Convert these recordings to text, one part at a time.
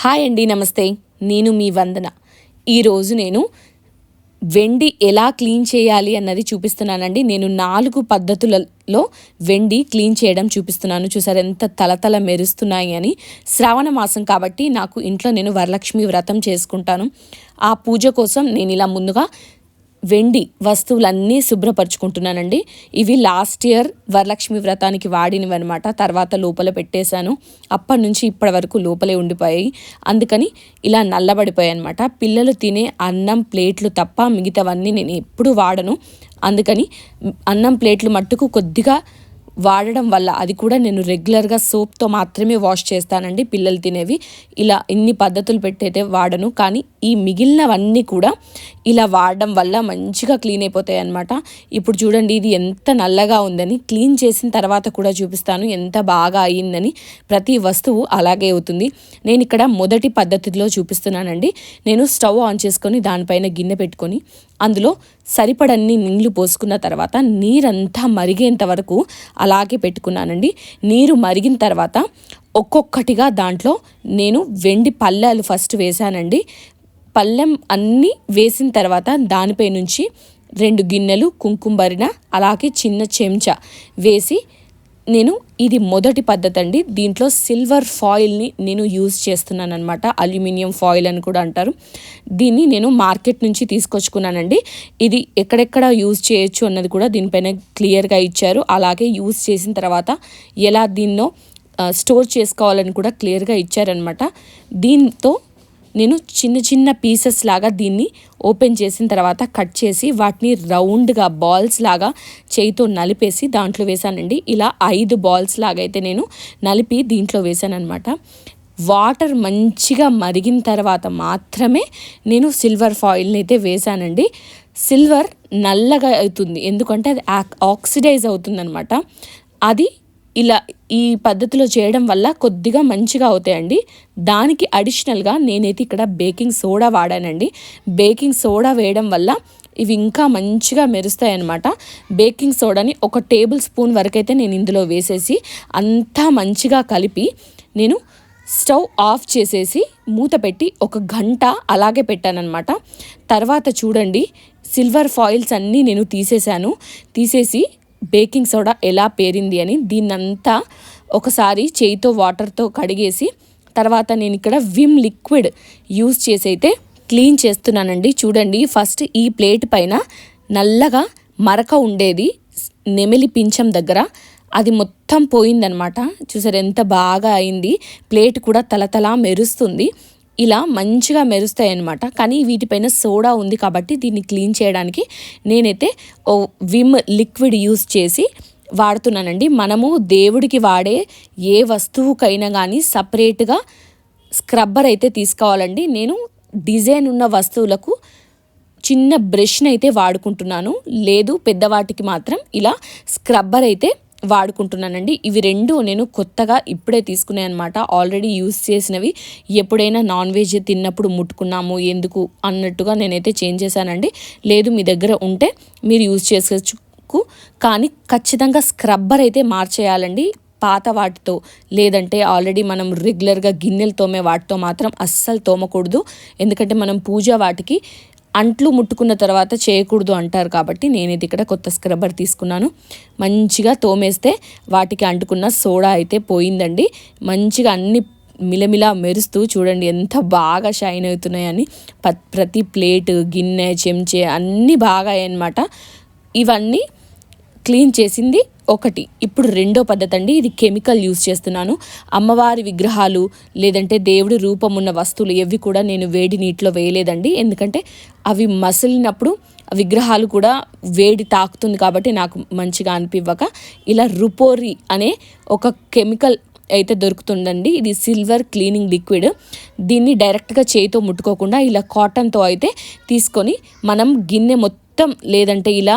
Hi అండి నమస్తే. నేను మీ వందన. ఈరోజు నేను వెండి ఎలా క్లీన్ చేయాలి అన్నది చూపిస్తున్నానండి. నేను నాలుగు పద్ధతులలో వెండి క్లీన్ చేయడం చూపిస్తున్నాను. చూసారు ఎంత తలతల మెరుస్తున్నాయి అని. శ్రావణ మాసం కాబట్టి నాకు ఇంట్లో నేను వరలక్ష్మి వ్రతం చేసుకుంటాను. ఆ పూజ కోసం నేను ఇలా ముందుగా వెండి వస్తువులన్నీ శుభ్రపరచుకుంటున్నానండి. ఇవి లాస్ట్ ఇయర్ వరలక్ష్మి వ్రతానికి వాడినవి అనమాట తర్వాత లోపల పెట్టేశాను. అప్పటి నుంచి ఇప్పటి వరకు లోపలే ఉండిపోయాయి. అందుకని ఇలా నల్లబడిపోయాయి అనమాట పిల్లలు తినే అన్నం ప్లేట్లు తప్ప మిగతావన్నీ నేను ఎప్పుడు వాడను. అందుకని అన్నం ప్లేట్లు మట్టుకు కొద్దిగా వాడడం వల్ల అది కూడా నేను రెగ్యులర్గా సోప్తో మాత్రమే వాష్ చేస్తానండి పిల్లలు తినేవి. ఇలా ఇన్ని పద్ధతులు పెట్టయితే వాడను. కానీ ఈ మిగిలినవన్నీ కూడా ఇలా వాడడం వల్ల మంచిగా క్లీన్ అయిపోతాయి అనమాట ఇప్పుడు చూడండి ఇది ఎంత నల్లగా ఉందని క్లీన్ చేసిన తర్వాత కూడా చూపిస్తాను ఎంత బాగా అయ్యిందని ప్రతి వస్తువు అలాగే అవుతుంది. నేను ఇక్కడ మొదటి పద్ధతిలో చూపిస్తున్నానండి. నేను స్టవ్ ఆన్ చేసుకొని దానిపైన గిన్నె పెట్టుకొని అందులో సరిపడన్ని నీళ్ళు పోసుకున్న తర్వాత నీరంతా మరిగేంత వరకు అలాగే పెట్టుకున్నానండి. నీరు మరిగిన తర్వాత ఒక్కొక్కటిగా దాంట్లో నేను వెండి పళ్ళాలు ఫస్ట్ వేశానండి. పళ్ళెం అన్నీ వేసిన తర్వాత దానిపై నుంచి రెండు గిన్నెలు కుంకుమరిన అలాగే చిన్న చెంచా వేసి నేను ఇది మొదటి పద్ధతి అండి దీంట్లో సిల్వర్ ఫాయిల్ని నేను యూజ్ చేస్తున్నాను అనమాట అల్యూమినియం ఫాయిల్ అని కూడా అంటారు. దీన్ని నేను మార్కెట్ నుంచి తీసుకొచ్చుకున్నానండి. ఇది ఎక్కడెక్కడ యూజ్ చేయొచ్చు అన్నది కూడా దీనిపైన క్లియర్గా ఇచ్చారు. అలాగే యూజ్ చేసిన తర్వాత ఎలా దీన్నో స్టోర్ చేసుకోవాలని కూడా క్లియర్గా ఇచ్చారనమాట దీంతో నేను చిన్న చిన్న పీసెస్ లాగా దీన్ని ఓపెన్ చేసిన తర్వాత కట్ చేసి వాటిని రౌండ్గా బాల్స్ లాగా చేయితో నలిపేసి దాంట్లో వేసానండి ఇలా ఐదు బాల్స్ లాగా అయితే నేను నలిపి దీంట్లో వేశానమాట వాటర్ మంచిగా మరిగిన తర్వాత మాత్రమే నేను సిల్వర్ ఫాయిల్ని అయితే వేసానండి సిల్వర్ నల్లగా అవుతుంది. ఎందుకంటే అది ఆక్సిడైజ్ అవుతుందనమాట అది ఇలా ఈ పద్ధతిలో చేయడం వల్ల కొద్దిగా మంచిగా అవుతాయండి. దానికి అడిషనల్గా నేనైతే ఇక్కడ బేకింగ్ సోడా వాడానండి. బేకింగ్ సోడా వేయడం వల్ల ఇవి ఇంకా మంచిగా మెరుస్తాయి అన్నమాట బేకింగ్ సోడాని ఒక టేబుల్ స్పూన్ వరకైతే నేను ఇందులో వేసేసి అంతా మంచిగా కలిపి నేను స్టవ్ ఆఫ్ చేసేసి మూత పెట్టి ఒక గంట అలాగే పెట్టానమాట తర్వాత చూడండి సిల్వర్ ఫాయిల్స్ అన్నీ నేను తీసేశాను. తీసేసి బేకింగ్ సోడా ఎలా పేరింది అని దీన్నంతా ఒకసారి చేయితో వాటర్తో కడిగేసి తర్వాత నేను ఇక్కడ విమ్ లిక్విడ్ యూస్ చేసి అయితే క్లీన్ చేస్తున్నానండి. చూడండి ఫస్ట్ ఈ ప్లేట్ పైన నల్లగా మరక ఉండేది నెమిలి పించం దగ్గర. అది మొత్తం పోయిందనమాట. చూసారు ఎంత బాగా అయింది. ప్లేట్ కూడా తలతలా మెరుస్తుంది. ఇలా మంచిగా మెరుస్తాయి అన్నమాట కానీ వీటిపైన సోడా ఉంది కాబట్టి దీన్ని క్లీన్ చేయడానికి నేనైతే ఓ విమ్ లిక్విడ్ యూస్ చేసి వాడుతున్నానండి. మనము దేవుడికి వాడే ఏ వస్తువుకైనా కానీ సపరేట్గా స్క్రబ్బర్ అయితే తీసుకోవాలండి. నేను డిజైన్ ఉన్న వస్తువులకు చిన్న బ్రష్ని అయితే వాడుకుంటున్నాను. లేదు పెద్దవాటికి మాత్రం ఇలా స్క్రబ్బర్ అయితే వాడుకుంటున్నానండి. ఇవి రెండు నేను కొత్తగా ఇప్పుడే తీసుకున్నాయి అనమాట ఆల్రెడీ యూస్ చేసినవి. ఎప్పుడైనా నాన్ వెజ్ తిన్నప్పుడు ముట్టుకున్నాము ఎందుకు అన్నట్టుగా నేనైతే చేంజ్ చేశానండి. లేదు మీ దగ్గర ఉంటే మీరు యూజ్ చేసుకోవచ్చు. కానీ ఖచ్చితంగా స్క్రబ్బర్ అయితే మార్చేయాలండి. పాత వాటితో. లేదంటే ఆల్రెడీ మనం రెగ్యులర్గా గిన్నెలు తోమే వాటితో మాత్రం అస్సలు తోమకూడదు. ఎందుకంటే మనం పూజ వాటికి అంట్లు ముట్టుకున్న తర్వాత చేయకూడదు అంటారు కాబట్టి నేను ఇది ఇక్కడ కొత్త స్క్రబ్బర్ తీసుకున్నాను. మంచిగా తోమేస్తే వాటికి అంటుకున్న సోడా అయితే పోయిందండి. మంచిగా అన్ని మిలమిలా మెరుస్తూ చూడండి ఎంత బాగా షైన్ అవుతున్నాయని. ప్రతి ప్లేట్ గిన్నె చెంచే అన్నీ బాగా అయ్యాయన్నమాట ఇవన్నీ క్లీన్ చేసింది ఒకటి. ఇప్పుడు రెండో పద్ధతి అండి ఇది కెమికల్ యూస్ చేస్తున్నాను. అమ్మవారి విగ్రహాలు లేదంటే దేవుడి రూపం ఉన్న వస్తువులు ఇవి కూడా నేను వేడి నీటిలో వేయలేదండి. ఎందుకంటే అవి మసిలినప్పుడు విగ్రహాలు కూడా వేడి తాకుతుంది కాబట్టి నాకు మంచిగా అనిపివ్వక ఇలా రుపోరి అనే ఒక కెమికల్ అయితే దొరుకుతుందండి. ఇది సిల్వర్ క్లీనింగ్ లిక్విడ్. దీన్ని డైరెక్ట్గా చేయితో ముట్టుకోకుండా ఇలా కాటన్తో అయితే తీసుకొని మనం గిన్నె మొత్తం లేదంటే ఇలా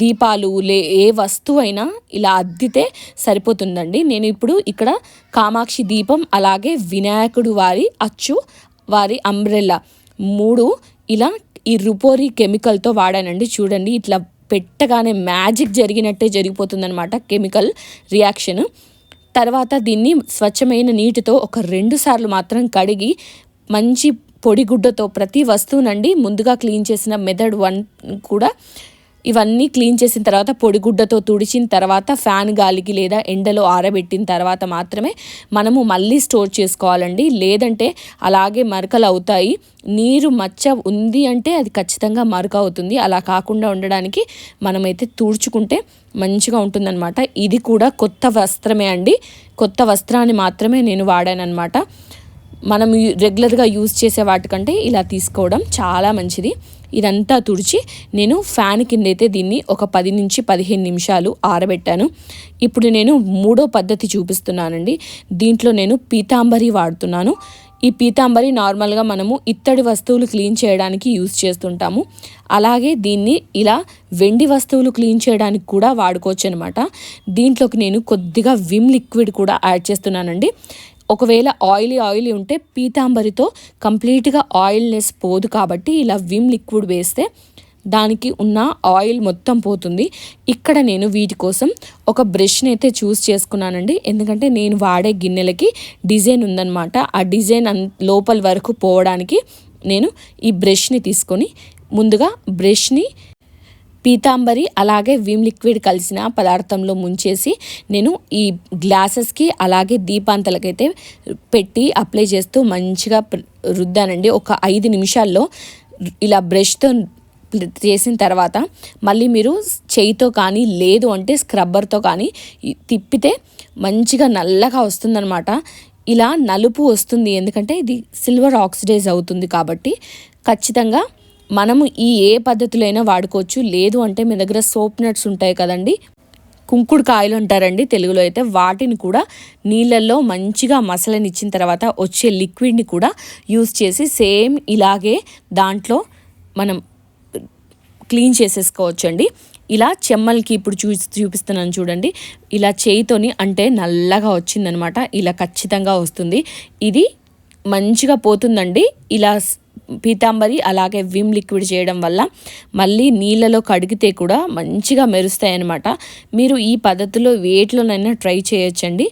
దీపాలు లే ఏ వస్తువైనా ఇలా అద్దితే సరిపోతుందండి. నేను ఇప్పుడు ఇక్కడ కామాక్షి దీపం అలాగే వినాయకుడు వారి అచ్చు వారి అంబ్రెల్లా మూడు ఇలా ఈ రుపోరి కెమికల్తో వాడానండి. చూడండి ఇట్లా పెట్టగానే మ్యాజిక్ జరిగినట్టే జరిగిపోతుందనమాట కెమికల్ రియాక్షన్. తర్వాత దీన్ని స్వచ్ఛమైన నీటితో ఒక రెండు సార్లు మాత్రం కడిగి మంచి పొడిగుడ్డతో ప్రతి వస్తువునండి ముందుగా క్లీన్ చేసిన మెథడ్ వన్ కూడా ఇవన్నీ క్లీన్ చేసిన తర్వాత పొడిగుడ్డతో తుడిచిన తర్వాత ఫ్యాన్ గాలికి లేదా ఎండలో ఆరబెట్టిన తర్వాత మాత్రమే మనము మళ్ళీ స్టోర్ చేసుకోవాలండి. లేదంటే అలాగే మరకలు అవుతాయి. నీరు మచ్చ ఉంది అంటే అది ఖచ్చితంగా మరక అవుతుంది. అలా కాకుండా ఉండడానికి మనమైతే తుడుచుకుంటే మంచిగా ఉంటుందన్నమాట. ఇది కూడా కొత్త వస్త్రమే అండి. కొత్త వస్త్రాన్ని మాత్రమే నేను వాడానమాట మనం రెగ్యులర్గా యూజ్ చేసే వాటికంటే ఇలా తీసుకోవడం చాలా మంచిది. ఇదంతా తుడిచి నేను ఫ్యాన్ కింద అయితే దీన్ని ఒక పది నుంచి పదిహేను నిమిషాలు ఆరబెట్టాను. ఇప్పుడు నేను మూడో పద్ధతి చూపిస్తున్నానండి. దీంట్లో నేను పీతాంబరి వాడుతున్నాను. ఈ పీతాంబరి నార్మల్గా మనము ఇత్తడి వస్తువులు క్లీన్ చేయడానికి యూజ్ చేస్తుంటాము. అలాగే దీన్ని ఇలా వెండి వస్తువులు క్లీన్ చేయడానికి కూడా వాడుకోవచ్చు అనమాట దీంట్లోకి నేను కొద్దిగా విమ్ లిక్విడ్ కూడా యాడ్ చేస్తున్నానండి. ఒకవేళ ఆయిలీ ఆయిలీ ఉంటే పీతాంబరితో కంప్లీట్గా ఆయిల్నెస్ పోదు కాబట్టి ఇలా విమ్ లిక్విడ్ వేస్తే దానికి ఉన్న ఆయిల్ మొత్తం పోతుంది. ఇక్కడ నేను వీటి కోసం ఒక బ్రష్ని అయితే చూస్ చేసుకున్నానండి. ఎందుకంటే నేను వాడే గిన్నెలకి డిజైన్ ఉందన్నమాట. ఆ డిజైన్ లోపల వరకు పోవడానికి నేను ఈ బ్రష్ని తీసుకొని ముందుగా బ్రష్ని పీతాంబరి అలాగే విమ్ లిక్విడ్ కలిసిన పదార్థంలో ముంచేసి నేను ఈ గ్లాసెస్కి అలాగే దీపాంతలకైతే పెట్టి అప్లై చేస్తూ మంచిగా రుద్దానండి. ఒక ఐదు నిమిషాల్లో ఇలా బ్రష్తో చేసిన తర్వాత మళ్ళీ మీరు చేయితో కానీ లేదు అంటే స్క్రబ్బర్తో కానీ తిప్పితే మంచిగా నల్లగా వస్తుందనమాట ఇలా నలుపు వస్తుంది. ఎందుకంటే ఇది సిల్వర్ ఆక్సిడైజ్ అవుతుంది కాబట్టి ఖచ్చితంగా మనము ఈ ఏ పద్ధతిలో వాడుకోవచ్చు. లేదు అంటే మీ దగ్గర సోప్ నట్స్ ఉంటాయి కదండి. కుంకుడు కాయలు అంటారండి తెలుగులో అయితే. వాటిని కూడా నీళ్ళల్లో మంచిగా మసలనిచ్చిన తర్వాత వచ్చే లిక్విడ్ని కూడా యూస్ చేసి సేమ్ ఇలాగే దాంట్లో మనం క్లీన్ చేసేసుకోవచ్చండి. ఇలా చెమ్మలకి ఇప్పుడు చూ చూపిస్తున్నాను చూడండి. ఇలా చేయితోని అంటే నల్లగా వచ్చిందనమాట. ఇలా ఖచ్చితంగా వస్తుంది. ఇది మంచిగా పోతుందండి. ఇలా పీతాంబరి అలాగే విమ్ లిక్విడ్ చేయడం వల్ల మళ్ళీ నీళ్ళలో కడిగితే కూడా మంచిగా మెరుస్తాయి అన్నమాట మీరు ఈ పద్ధతిలో వేటిలోనైనా ట్రై చేయొచ్చండి.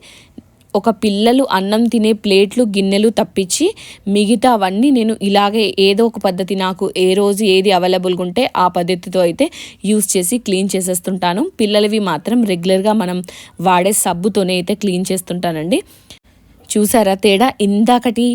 ఒక పిల్లలు అన్నం తినే ప్లేట్లు గిన్నెలు తప్పించి మిగతా అవన్నీ నేను ఇలాగే ఏదో ఒక పద్ధతి నాకు ఏ రోజు ఏది అవైలబుల్గా ఉంటే ఆ పద్ధతితో అయితే యూస్ చేసి క్లీన్ చేసేస్తుంటాను. పిల్లలవి మాత్రం రెగ్యులర్గా మనం వాడే సబ్బుతోనే అయితే క్లీన్ చేస్తుంటానండి. చూసారా తేడా? ఇందాకటి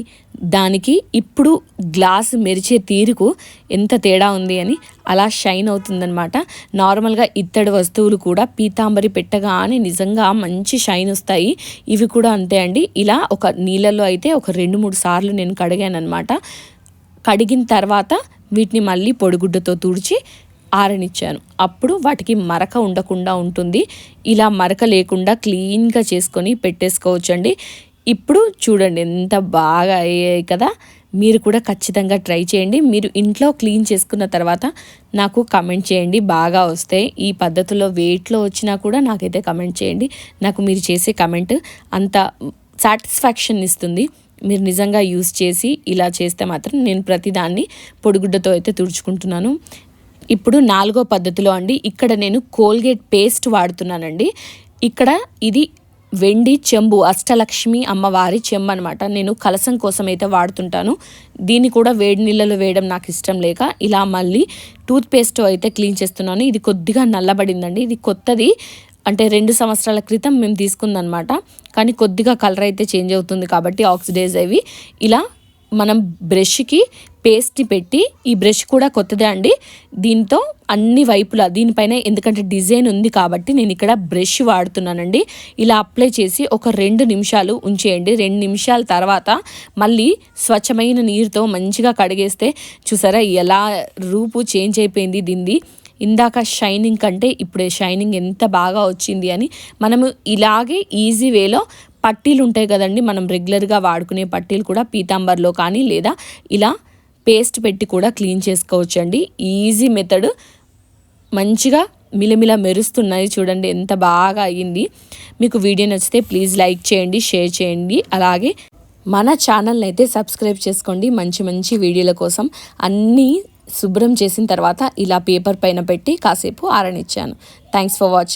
దానికి ఇప్పుడు గ్లాస్ మెరిచే తీరుకు ఎంత తేడా ఉంది అని అలా షైన్ అవుతుందనమాట నార్మల్గా ఇత్తడి వస్తువులు కూడా పీతాంబరి పెట్టగానే నిజంగా మంచి షైన్ వస్తాయి. ఇవి కూడా అంతే అండి. ఇలా ఒక నీళ్ళల్లో అయితే ఒక రెండు మూడు సార్లు నేను కడిగాను అనమాట కడిగిన తర్వాత వీటిని మళ్ళీ పొడిగుడ్డతో తుడిచి ఆరనిచ్చాను. అప్పుడు వాటికి మరక ఉండకుండా ఉంటుంది. ఇలా మరక లేకుండా క్లీన్గా చేసుకొని పెట్టేసుకోవచ్చండి. ఇప్పుడు చూడండి ఎంత బాగా అయ్యాయి కదా. మీరు కూడా ఖచ్చితంగా ట్రై చేయండి. మీరు ఇంట్లో క్లీన్ చేసుకున్న తర్వాత నాకు కమెంట్ చేయండి. బాగా వస్తే ఈ పద్ధతిలో వెయిట్లో వచ్చినా కూడా నాకైతే కమెంట్ చేయండి. నాకు మీరు చేసే కమెంట్ అంత సాటిస్ఫాక్షన్ ఇస్తుంది. మీరు నిజంగా యూస్ చేసి ఇలా చేస్తే మాత్రం నేను ప్రతిదాన్ని పొడిగుడ్డతో అయితే తుడుచుకుంటున్నాను. ఇప్పుడు నాలుగో పద్ధతిలో అండి. ఇక్కడ నేను కోల్గేట్ పేస్ట్ వాడుతున్నానండి. ఇక్కడ ఇది వెండి చెంబు అష్టలక్ష్మి అమ్మవారి చెంబు అనమాట నేను కలసం కోసం అయితే వాడుతుంటాను. దీన్ని కూడా వేడి నీళ్ళలో వేయడం నాకు ఇష్టం లేక ఇలా మళ్ళీ టూత్ పేస్ట్ అయితే క్లీన్ చేస్తున్నాను. ఇది కొద్దిగా నల్లబడిందండి. ఇది కొత్తది. అంటే రెండు సంవత్సరాల క్రితం మేము తీసుకుందనమాట కానీ కొద్దిగా కలర్ అయితే చేంజ్ అవుతుంది కాబట్టి ఆక్సిడైజ్ అవి ఇలా మనం బ్రష్కి పేస్ట్ని పెట్టి ఈ బ్రష్ కూడా కొత్తదే అండి. దీంతో అన్ని వైపులా దీనిపైన ఎందుకంటే డిజైన్ ఉంది కాబట్టి నేను ఇక్కడ బ్రష్ వాడుతున్నానండి. ఇలా అప్లై చేసి ఒక రెండు నిమిషాలు ఉంచేయండి. రెండు నిమిషాల తర్వాత మళ్ళీ స్వచ్ఛమైన నీరుతో మంచిగా కడిగేస్తే చూసారా ఎలా రూపు చేంజ్ అయిపోయింది దీన్ని ఇందాక షైనింగ్ కంటే ఇప్పుడే షైనింగ్ ఎంత బాగా వచ్చింది అని మనము ఇలాగే ఈజీ వేలో పట్టీలు ఉంటాయి కదండి మనం రెగ్యులర్గా వాడుకునే పట్టీలు కూడా పీతాంబర్లో కానీ లేదా ఇలా పేస్ట్ పెట్టి కూడా క్లీన్ చేసుకోవచ్చు అండి ఈజీ మెథడ్. మంచిగా మిలమిల మెరుస్తున్నాయి చూడండి ఎంత బాగా అయ్యింది. మీకు వీడియో నచ్చితే ప్లీజ్ లైక్ చేయండి షేర్ చేయండి. అలాగే మన ఛానల్ని అయితే సబ్స్క్రైబ్ చేసుకోండి. మంచి మంచి వీడియోల కోసం అన్నీ శుభ్రం చేసిన తర్వాత ఇలా పేపర్ పైన పెట్టి కాసేపు ఆరనిచ్చాను. Thanks for watching